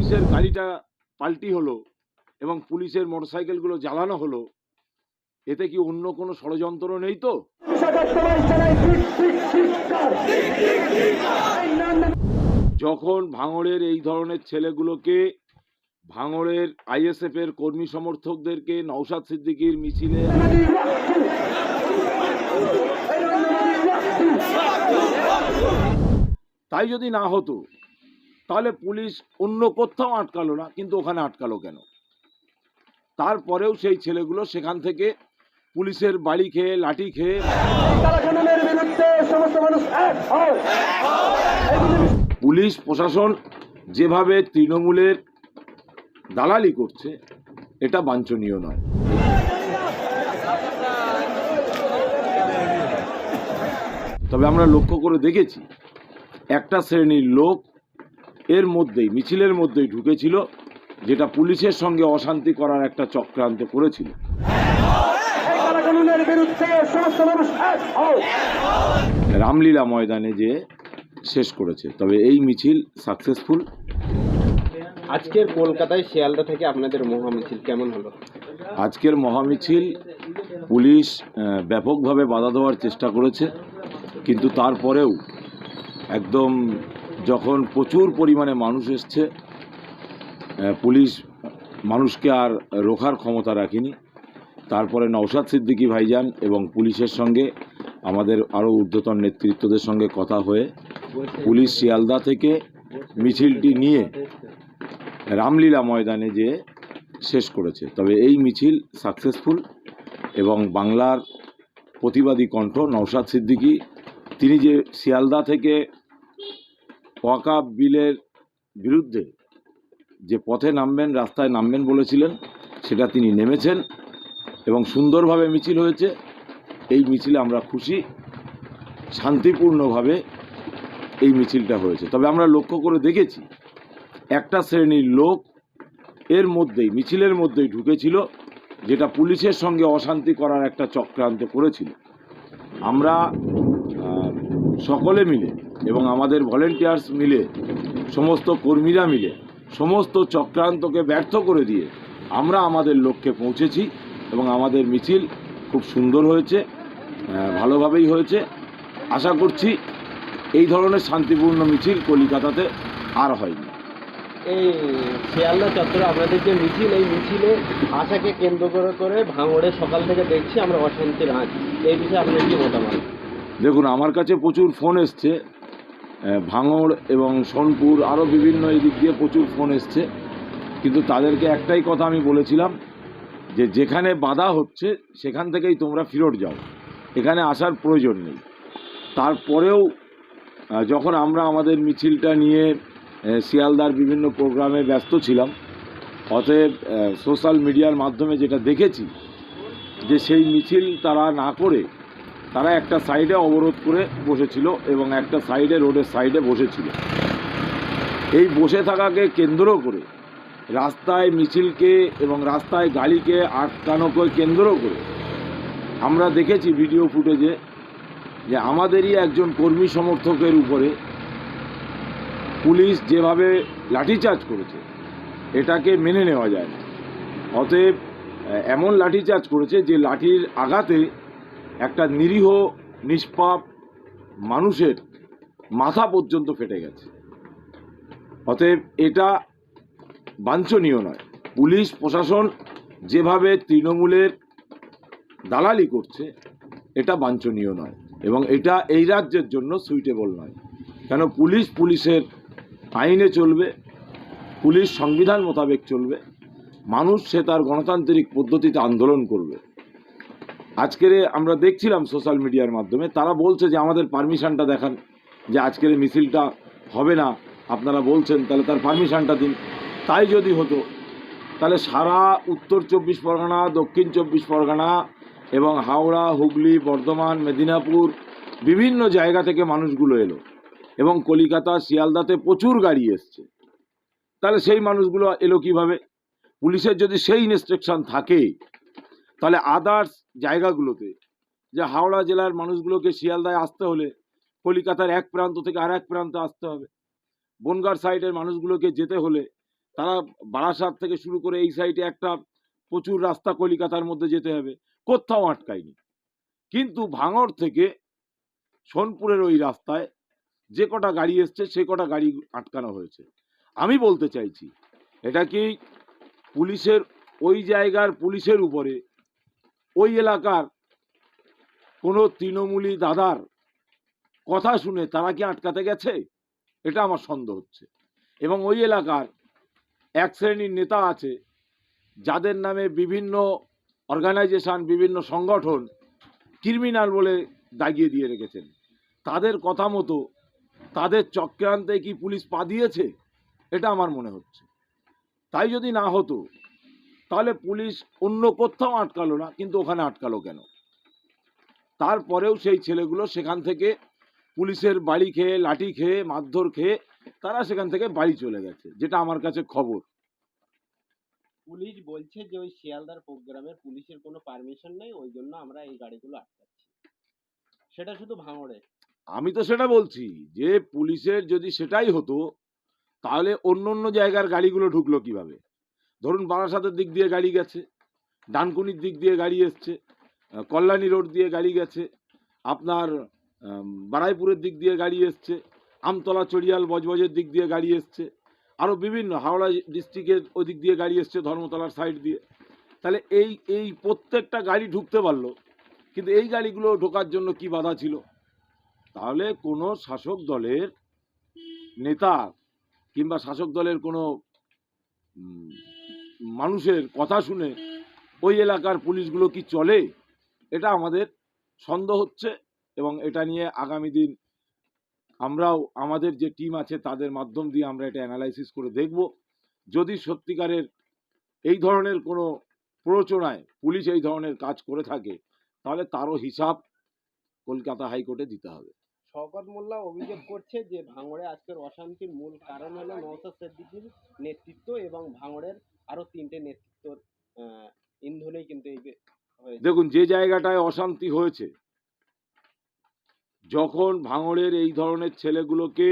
পুলিশের গাড়িটা পাল্টি হলো এবং পুলিশের মোটরসাইকেলগুলো জ্বালানো হলো, এতে কি অন্য কোনো ষড়যন্ত্র নেই তো? যখন ভাঙড়ের এই ধরনের ছেলেগুলোকে, ভাঙড়ের আইএসএফ এর কর্মী সমর্থকদেরকে নওশাদ সিদ্দিকীর মিছিলে তাই যদি না হতো তাহলে পুলিশ অন্য কোথাও আটকালো না কিন্তু ওখানে আটকালো কেন? তারপরেও সেই ছেলেগুলো সেখান থেকে পুলিশের বাড়ি খেয়ে লাঠি খেয়ে পুলিশ প্রশাসন যেভাবে তৃণমূলের দালালি করছে এটা বাঞ্ছনীয় নয়। তবে আমরা লক্ষ্য করে দেখেছি একটা শ্রেণির লোক এর মধ্যেই মিছিলের মধ্যেই ঢুকেছিল যেটা পুলিশের সঙ্গে অশান্তি করার একটা চক্রান্ত করেছিল। এই কালাকানুনের বিরুদ্ধে সমস্ত মানুষ এক রামলীলা ময়দানে যে শেষ করেছে তবে এই মিছিল সাকসেসফুল। আজকের কলকাতায় শিয়ালদা থেকে আপনাদের মহামিছিল কেমন হলো? আজকের মহামিছিল পুলিশ ব্যাপকভাবে বাধা দেওয়ার চেষ্টা করেছে কিন্তু তারপরেও একদম যখন প্রচুর পরিমাণে মানুষ এসছে পুলিশ মানুষকে আর রোখার ক্ষমতা রাখেনি। তারপরে নওশাদ সিদ্দিকী ভাইজান এবং পুলিশের সঙ্গে আমাদের আরও ঊর্ধ্বতন নেতৃত্বদের সঙ্গে কথা হয়ে পুলিশ শিয়ালদা থেকে মিছিলটি নিয়ে রামলীলা ময়দানে যে শেষ করেছে। তবে এই মিছিল সাকসেসফুল এবং বাংলার প্রতিবাদী কণ্ঠ নওশাদ সিদ্দিকী, তিনি যে শিয়ালদা থেকে ওয়াকাব বিলের বিরুদ্ধে যে পথে নামবেন, রাস্তায় নামবেন বলেছিলেন, সেটা তিনি নেমেছেন এবং সুন্দরভাবে মিছিল হয়েছে। এই মিছিলে আমরা খুশি, শান্তিপূর্ণভাবে এই মিছিলটা হয়েছে। তবে আমরা লক্ষ্য করে দেখেছি, একটা শ্রেণির লোক এর মধ্যেই, মিছিলের মধ্যেই ঢুকেছিল, যেটা পুলিশের সঙ্গে অশান্তি করার একটা চক্রান্ত করেছিল। আমরা সকলে মিলে এবং আমাদের ভলেন্টিয়ার্স মিলে সমস্ত কর্মীরা মিলে সমস্ত চক্রান্তকে ব্যর্থ করে দিয়ে আমরা আমাদের লক্ষ্যে পৌঁছেছি এবং আমাদের মিছিল খুব সুন্দর হয়েছে ভালোভাবেই হয়েছে। আশা করছি এই ধরনের শান্তিপূর্ণ মিছিল কলিকাতাতে আর হয়নি। এই শিয়ালদা চত্বরে আপনাদের যে মিছিল এই মিছিলে আশাকে কেন্দ্র করে করে ভাঙড়ে সকাল থেকে দেখছি আমরা অশান্তির আঁচ। এই বিষয়ে আপনার কি মতামত? দেখুন আমার কাছে প্রচুর ফোন এসছে। ভাঙড় এবং সোনপুর আরও বিভিন্ন এই দিক দিয়ে প্রচুর ফোন এসছে। কিন্তু তাদেরকে একটাই কথা আমি বলেছিলাম যে যেখানে বাধা হচ্ছে সেখান থেকেই তোমরা ফেরত যাও। এখানে আসার প্রয়োজন নেই। তারপরেও যখন আমরা আমাদের মিছিলটা নিয়ে শিয়ালদার বিভিন্ন প্রোগ্রামে ব্যস্ত ছিলাম, অতএব সোশ্যাল মিডিয়ার মাধ্যমে যেটা দেখেছি যে সেই মিছিল তারা না করে তারা একটা সাইডে অবরোধ করে বসেছিল এবং একটা সাইডে রোডের সাইডে বসেছিল। এই বসে থাকাকে কেন্দ্র করে, রাস্তায় মিছিলকে এবং রাস্তায় গাড়িকে আটকানোকে কেন্দ্র করে আমরা দেখেছি ভিডিও ফুটেজে যে আমাদেরই একজন কর্মী সমর্থকের উপরে পুলিশ যেভাবে লাঠিচার্জ করেছে, এটাকে মেনে নেওয়া যায় না। অতএব, এমন লাঠিচার্জ করেছে যে লাঠির আঘাতে একটা নিরীহ, নিষ্পাপ মানুষের মাথা পর্যন্ত ফেটে গেছে। অতএব এটা বাঞ্ছনীয় নয়। পুলিশ, প্রশাসন যেভাবে তৃণমূলের দালালি করছে, এটা বাঞ্ছনীয় নয় এবং এটা এই রাজ্যের জন্য সুইটেবল নয়। কেন? পুলিশ পুলিশের আইনে চলবে, পুলিশ সংবিধান মোতাবেক চলবে, মানুষ সে তার গণতান্ত্রিক পদ্ধতিতে আন্দোলন করবে। আজকের আমরা দেখছিলাম সোশ্যাল মিডিয়ার মাধ্যমে, তারা বলছে যে আমাদের পারমিশনটা দেখান, যে আজকের মিছিলটা হবে না। আপনারা বলছেন, তাহলে তার পারমিশনটা দিন। তাই যদি হতো, তাহলে সারা উত্তর চব্বিশ পরগনা, দক্ষিণ চব্বিশ পরগনা এবং হাওড়া, হুগলি, বর্ধমান, মেদিনীপুর বিভিন্ন জায়গা থেকে মানুষগুলো এলো এবং কলিকাতা, শিয়ালদাতে প্রচুর গাড়ি এসছে। তাহলে সেই মানুষগুলো এলো কীভাবে? পুলিশের যদি সেই ইনস্ট্রাকশন থাকে তাহলে আদার্স জায়গাগুলোতে, যে হাওড়া জেলার মানুষগুলোকে শিয়ালদায় আসতে হলে কলিকাতার এক প্রান্ত থেকে আর এক প্রান্তে আসতে হবে। বনগার সাইডের মানুষগুলোকে যেতে হলে তারা বারাসাত থেকে শুরু করে এই সাইডে একটা প্রচুর রাস্তা কলিকাতার মধ্যে যেতে হবে, কোথাও আটকায়নি। কিন্তু ভাঙড় থেকে সোনপুরের ওই রাস্তায় যে কটা গাড়ি এসছে, সে কটা গাড়ি আটকানো হয়েছে। আমি বলতে চাইছি, এটা কি পুলিশের, ওই জায়গার পুলিশের উপরে ওই এলাকার কোনো তৃণমূলী দাদার কথা শুনে তারা কি আটকাতে গেছে? এটা আমার সন্দেহ হচ্ছে। এবং ওই এলাকার এক শ্রেণির নেতা আছে, যাদের নামে বিভিন্ন অর্গানাইজেশন, বিভিন্ন সংগঠন ক্রিমিনাল বলে দাগিয়ে দিয়ে রেখেছেন। তাদের কথা মতো তাদের চক্রান্তে কি পুলিশ পা দিয়েছে? এটা আমার মনে হচ্ছে। তাই যদি না হতো তাহলে পুলিশ অন্য কোথাও আটকালো না কিন্তু ওখানে আটকালো কেন? তারপরেও সেই ছেলেগুলো সেখান থেকে পুলিশের বাড়ি খেয়ে লাঠি খেয়ে মারধর খেয়ে তারা সেখান থেকে বাড়ি চলে গেছে যেটা আমার কাছে খবর। পুলিশ বলছে যে ওই শিয়ালদার প্রোগ্রামে পুলিশের কোনো পারমিশন নেই ওই জন্য আমরা এই গাড়িগুলো আটকাচ্ছি। সেটা শুধু ভাঙড়ে। আমি তো সেটা বলছি যে পুলিশের যদি সেটাই হতো তাহলে অন্য অন্য জায়গার গাড়িগুলো ঢুকলো কীভাবে? ধরুন বারাসাতের দিক দিয়ে গাড়ি গেছে, ডানকুনির দিক দিয়ে গাড়ি এসছে কল্যাণী রোড দিয়ে গাড়ি গেছে, আপনার বারাইপুরের দিক দিয়ে গাড়ি এসছে, আমতলা চড়িয়াল বজবজের দিক দিয়ে গাড়ি এসছে আরও বিভিন্ন হাওড়া ডিস্ট্রিক্টের ওদিক দিয়ে গাড়ি এসছে ধর্মতলার সাইড দিয়ে। তাহলে এই এই প্রত্যেকটা গাড়ি ঢুকতে পারল, কিন্তু এই গাড়িগুলো ঢোকার জন্য কি বাধা ছিল? তাহলে কোনো শাসক দলের নেতা কিংবা শাসক দলের কোনো মানুষের কথা শুনে ওই এলাকার পুলিশগুলো কি চলে? এটা আমাদের সন্দেহ হচ্ছে এবং এটা নিয়ে আগামী দিন আমরাও, আমাদের যে টিম আছে তাদের মাধ্যম দিয়ে আমরা এটা অ্যানালাইসিস করে দেখব। যদি সত্যিকারের এই ধরনের কোনো প্ররোচনায় পুলিশ এই ধরনের কাজ করে থাকে, তাহলে তারও হিসাব কলকাতা হাইকোর্টে দিতে হবে। শওকত মোল্লা অভিযোগ করছে যে ভাঙড়ে আজকের অশান্তির মূল কারণ হলো নওসাদ সিদ্দিকীর নেতৃত্ব এবং ভাঙড়ের আরও তিনটে নেতৃত্বর ইন্ধনেই কিন্তু এই দেখুন, যে জায়গাটায় অশান্তি হয়েছে, যখন ভাঙড়ের এই ধরনের ছেলেগুলোকে,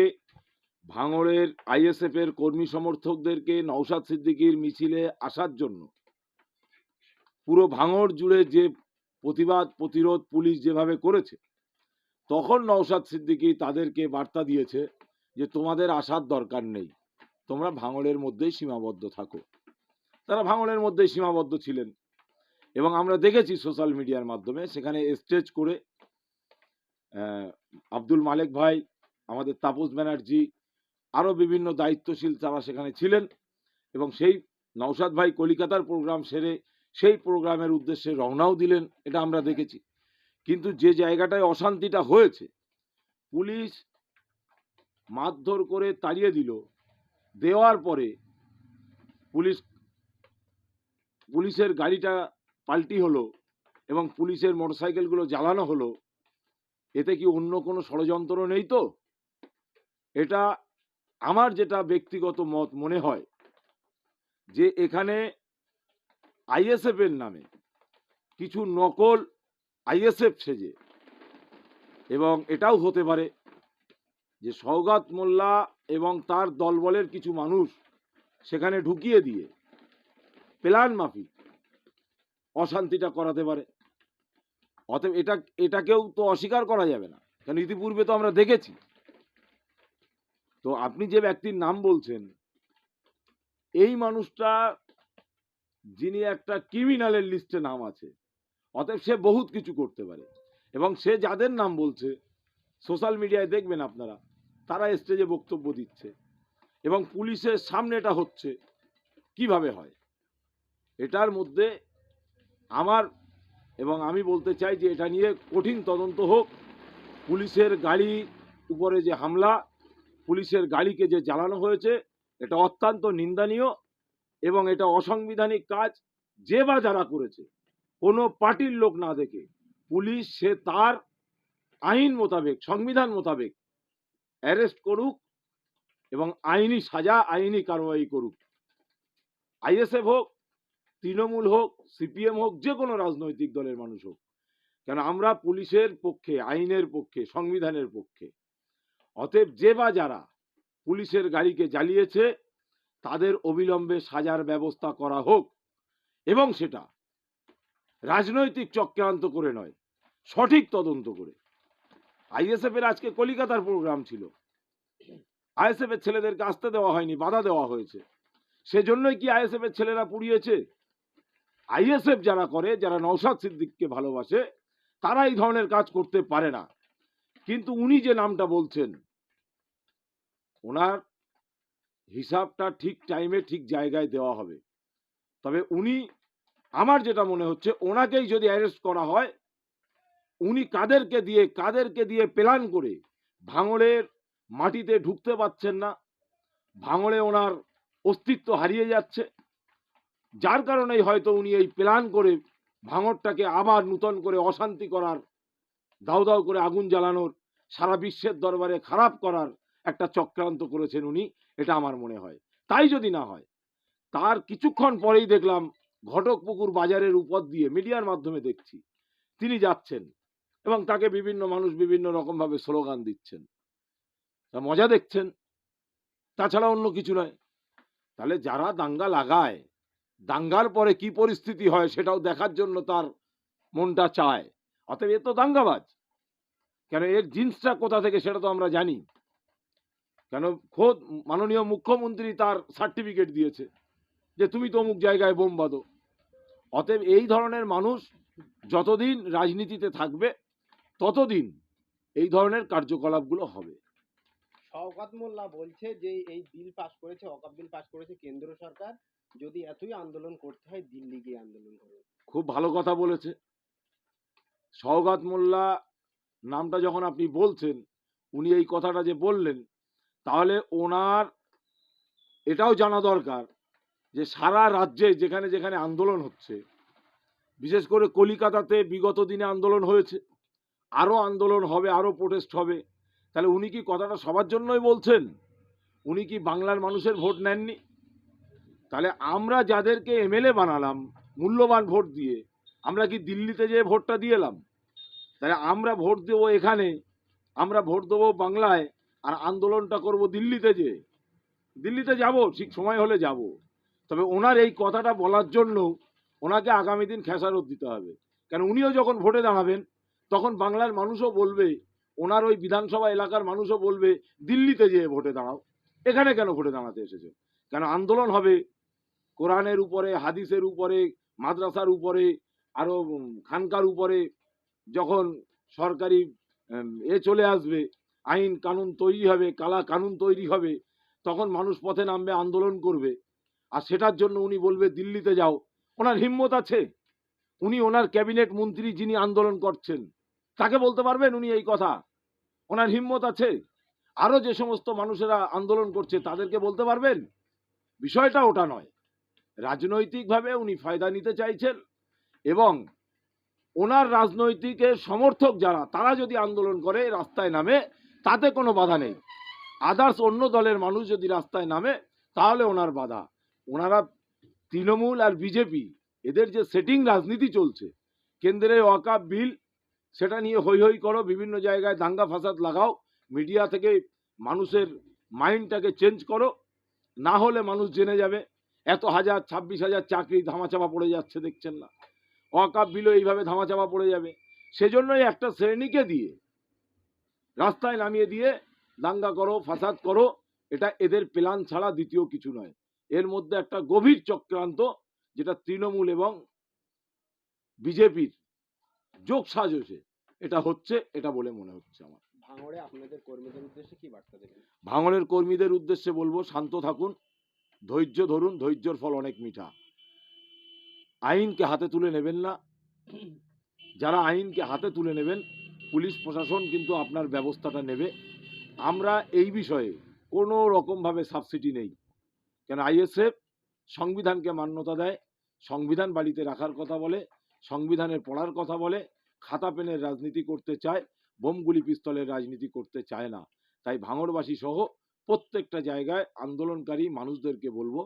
ভাঙড়ের আইএসএফ এর কর্মী সমর্থকদেরকে নওশাদ সিদ্দিকীর মিছিলে আসার জন্য, পুরো ভাঙড় জুড়ে যে প্রতিবাদ, প্রতিরোধ পুলিশ যেভাবে করেছে, তখন নওশাদ সিদ্দিকী তাদেরকে বার্তা দিয়েছে যে তোমাদের আসার দরকার নেই, তোমরা ভাঙড়ের মধ্যেই সীমাবদ্ধ থাকো। তারা ভাঙড়ের মধ্যেই সীমাবদ্ধ ছিলেন। এবং আমরা দেখেছি সোশ্যাল মিডিয়ার মাধ্যমে, সেখানে স্টেজ করে আব্দুল মালেক ভাই, আমাদের তাপস ব্যানার্জি, আরও বিভিন্ন দায়িত্বশীল তারা সেখানে ছিলেন। এবং সেই নওশাদ ভাই কলিকাতার প্রোগ্রাম সেরে সেই প্রোগ্রামের উদ্দেশ্যে রওনাও দিলেন, এটা আমরা দেখেছি। কিন্তু যে জায়গাটায় অশান্তিটা হয়েছে, পুলিশ মারধর করে তাড়িয়ে দিল, দেওয়ার পরে পুলিশ পুলিশের গাড়িটা পাল্টি হলো এবং পুলিশের মোটরসাইকেলগুলো জ্বালানো হলো, এতে কি অন্য কোনো ষড়যন্ত্র নেই তো? এটা আমার যেটা ব্যক্তিগত মত মনে হয় যে এখানে আইএসএফ এর নামে কিছু নকল আইএসএফ সেজে এবং এটাও হতে পারে যে সৌগাত মোল্লা এবং তার দলবলের কিছু মানুষ সেখানে ঢুকিয়ে দিয়ে প্ল্যান মাফিক। অশান্তিটা করাতে পারে। অতএব এটা, এটাকেও তো অস্বীকার করা যাবে না। কারণ ইতিপূর্বে তো আমরা দেখেছি। তো আপনি যে ব্যক্তির নাম বলছেন, এই মানুষটা যিনি একটা ক্রিমিনালের লিস্টে নাম আছে, অতএব সে বহুত কিছু করতে পারে। এবং সে যাদের নাম বলছে, সোশ্যাল মিডিয়ায় দেখবেন আপনারা, তারা স্টেজে বক্তব্য দিচ্ছে। এবং পুলিশের সামনে এটা হচ্ছে, কীভাবে হয়? এটার মধ্যে আমার এবং আমি বলতে চাই যে এটা নিয়ে কঠিন তদন্ত হোক। পুলিশের গাড়ি উপরে যে হামলা, পুলিশের গাড়িকে যে জ্বালানো হয়েছে, এটা অত্যন্ত নিন্দনীয় এবং এটা অসাংবিধানিক কাজ যে বা যারা করেছে, কোনো পার্টির লোক না দেখে, পুলিশ সে তার আইন মোতাবেক, সংবিধান মোতাবেক অ্যারেস্ট করুক এবং আইনি সাজা, আইনি কারবাই করুক। আইএসএফ হোক তৃণমূল হোক, সিপিএম হোক, যে কোনো রাজনৈতিক দলের মানুষ হোক। কেন আমরা পুলিশের পক্ষে, আইনের পক্ষে, সংবিধানের পক্ষে, অতএব যে বা যারা পুলিশের গাড়িকে জ্বালিয়েছে, তাদের অবিলম্বে সাজার ব্যবস্থা করা হোক এবং সেটা রাজনৈতিক চক্রান্ত করে নয়, সঠিক তদন্ত করে। আইএসএফ এর আজকে কলিকাতার প্রোগ্রাম ছিল। আইএসএফ এর ছেলেদেরকে আসতে দেওয়া হয়নি, বাধা দেওয়া হয়েছে। সেজন্যই কি আইএসএফ এর ছেলেরা পুড়িয়েছে? আইএসএফ যারা করে, যারা নৌসাদ সিদ্দিককে ভালোবাসে, তারা এই ধরনের কাজ করতে পারে না। কিন্তু উনি যে নামটা বলছেন, ওনার হিসাবটা ঠিক টাইমে ঠিক জায়গায় দেওয়া হবে। তবে উনি, আমার যেটা মনে হচ্ছে, ওনাকেই যদি অ্যারেস্ট করা হয়, উনি কাদেরকে দিয়ে কাদেরকে দিয়ে প্ল্যান করে ভাঙড়ের মাটিতে ঢুকতে পারছেন না। ভাঙড়ে ওনার অস্তিত্ব হারিয়ে যাচ্ছে। যার কারণেই হয়তো উনি এই প্ল্যান করে ভাঙড়টাকে আবার নূতন করে অশান্তি করার, দাউ দাউ করে আগুন জ্বালানোর, সারা বিশ্বের দরবারে খারাপ করার একটা চক্রান্ত করেছেন উনি, এটা আমার মনে হয়। তাই যদি না হয়, তার কিছুক্ষণ পরেই দেখলাম ঘটকপুকুর বাজারের উপর দিয়ে মিডিয়ার মাধ্যমে দেখছি, তিনি যাচ্ছেন এবং তাকে বিভিন্ন মানুষ বিভিন্ন রকমভাবে স্লোগান দিচ্ছেন। তা মজা দেখছেন, তাছাড়া অন্য কিছু নয়। তাহলে যারা দাঙ্গা লাগায় দাঙ্গার পরে কি পরিস্থিতি হয় সেটাও দেখার জন্য তার মনটা চায়। অতএব এ তো দাঙ্গাবাজ। কেন এর জিন্সটা কোথা থেকে সেটা তো আমরা জানি। কেন খোদ মাননীয় মুখ্যমন্ত্রী তার সার্টিফিকেট দিয়েছে যে তুমি তো অমুক জায়গায় বোম বাঁধো। অতএব এই ধরনের মানুষ যতদিন রাজনীতিতে থাকবে, ততদিন এই ধরনের কার্যকলাপগুলো হবে। শওকত মোল্লা বলছে যে এই বিল পাস করেছে অকাপ বিল পাস করেছে কেন্দ্র সরকার। যদি এতই আন্দোলন করতে হয়, দিল্লি গিয়ে আন্দোলন করবে খুব ভালো কথা বলেছে। সওগাত মোল্লা নামটা যখন আপনি বলছেন, উনি এই কথাটা যে বললেন, তাহলে ওনার এটাও জানা দরকার যে সারা রাজ্যে যেখানে যেখানে আন্দোলন হচ্ছে, বিশেষ করে কলিকাতাতে বিগত দিনে আন্দোলন হয়েছে আরও আন্দোলন হবে আরও প্রোটেস্ট হবে, তাহলে উনি কি কথাটা সবার জন্যই বলছেন? উনি কি বাংলার মানুষের ভোট নেননি? তাহলে আমরা যাদেরকে এমএলএ বানালাম, মূল্যবান ভোট দিয়ে, আমরা কি দিল্লিতে যে ভোটটা দিয়ে এলাম? তাহলে আমরা ভোট দেবো এখানে, আমরা ভোট দেবো বাংলায়, আর আন্দোলনটা করব দিল্লিতে যে দিল্লিতে যাব, ঠিক সময় হলে যাব। তবে ওনার এই কথাটা বলার জন্য ওনাকে আগামী দিন খেসারত দিতে হবে। কেন উনিও যখন ভোটে দাঁড়াবেন, তখন বাংলার মানুষও বলবে, ওনার ওই বিধানসভা এলাকার মানুষও বলবে, দিল্লিতে যেয়ে ভোটে দাঁড়াও। এখানে কেন ভোটে দাঁড়াতে এসেছে? কেন আন্দোলন হবে? কোরআনের উপরে, হাদিসের উপরে, মাদ্রাসার উপরে, আরও খানকার উপরে যখন সরকারি এ চলে আসবে, আইন কানুন তৈরি হবে, কালা কানুন তৈরি হবে, তখন মানুষ পথে নামবে, আন্দোলন করবে। আর সেটার জন্য উনি বলবে, দিল্লিতে যাও। ওনার হিম্মত আছে। উনি ওনার ক্যাবিনেট মন্ত্রী যিনি আন্দোলন করছেন, তাকে বলতে পারবেন উনি এই কথা? ওনার হিম্মত আছে? আরও যে সমস্ত মানুষেরা আন্দোলন করছে, তাদেরকে বলতে পারবেন? বিষয়টা ওটা নয়। রাজনৈতিকভাবে উনি ফায়দা নিতে চাইছেন এবং ওনার রাজনৈতিকের সমর্থক যারা, তারা যদি আন্দোলন করে, রাস্তায় নামে, তাতে কোনো বাধা নেই। আদার্স অন্য দলের মানুষ যদি রাস্তায় নামে, তাহলে ওনার বাধা। ওনারা তৃণমূল আর বিজেপি, এদের যে সেটিং রাজনীতি চলছে, কেন্দ্রে ওয়াকাপ, বিল, সেটা নিয়ে হই হই করো, বিভিন্ন জায়গায় দাঙ্গা ফাসাদ লাগাও মিডিয়া থেকে মানুষের মাইন্ডটাকে চেঞ্জ করো, না হলে মানুষ জেনে যাবে। এত হাজার ছাব্বিশ হাজার চাকরি ধামাচাপা পড়ে যাচ্ছে দেখছেন না? ওয়াকাপ বিলও এইভাবে ধামাচাপা পড়ে যাবে। সেজন্যই একটা শ্রেণীকে দিয়ে রাস্তায় নামিয়ে দিয়ে দাঙ্গা করো ফাসাদ করো এটা এদের প্ল্যান ছাড়া দ্বিতীয় কিছু নয়। এর মধ্যে একটা গভীর চক্রান্ত যেটা তৃণমূল এবং বিজেপির যোগ সাজসে এটা হচ্ছে এটা বলে মনে হচ্ছে আমার। ভাঙড়ে আপনাদের কর্মীদের উদ্দেশ্যে কি বার্তা দেবেন? ভাঙনের কর্মীদের উদ্দেশ্যে বলব শান্ত থাকুন। ধৈর্য ধরুন, ধৈর্যর ফল অনেক মিঠা। আইনকে হাতে তুলে নেবেন না। যারা আইনকে হাতে তুলে নেবেন, পুলিশ প্রশাসন কিন্তু আপনার ব্যবস্থাটা নেবে। আমরা এই বিষয়ে কোনো রকমভাবে সাবসিডি নেই। কেন আইএসএফ সংবিধানকে মান্যতা দেয়, সংবিধান বাড়িতে রাখার কথা বলে সংবিধানের পড়ার কথা বলে, খাতা পেনের রাজনীতি করতে চায়, বোমগুলি পিস্তলের রাজনীতি করতে চায় না। তাই ভাঙড়বাসী সহ প্রত্যেকটা জায়গায় আন্দোলনকারী মানুষদেরকে বলব,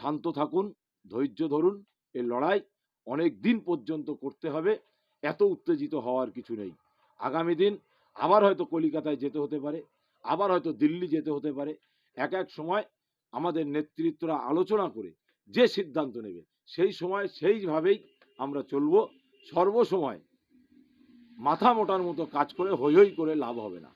শান্ত থাকুন, ধৈর্য ধরুন এই লড়াই অনেক দিন পর্যন্ত করতে হবে, এত উত্তেজিত হওয়ার কিছু নেই। আগামী দিন আবার হয়তো কলিকাতায় যেতে হতে পারে, আবার হয়তো দিল্লি যেতে হতে পারে। এক এক সময় আমাদের নেতৃত্বরা আলোচনা করে যে সিদ্ধান্ত নেবে, সেই সময় সেইভাবেই আমরা চলব। সর্বসময় মাথা মোটার মতো কাজ করে হই হই করে লাভ হবে না।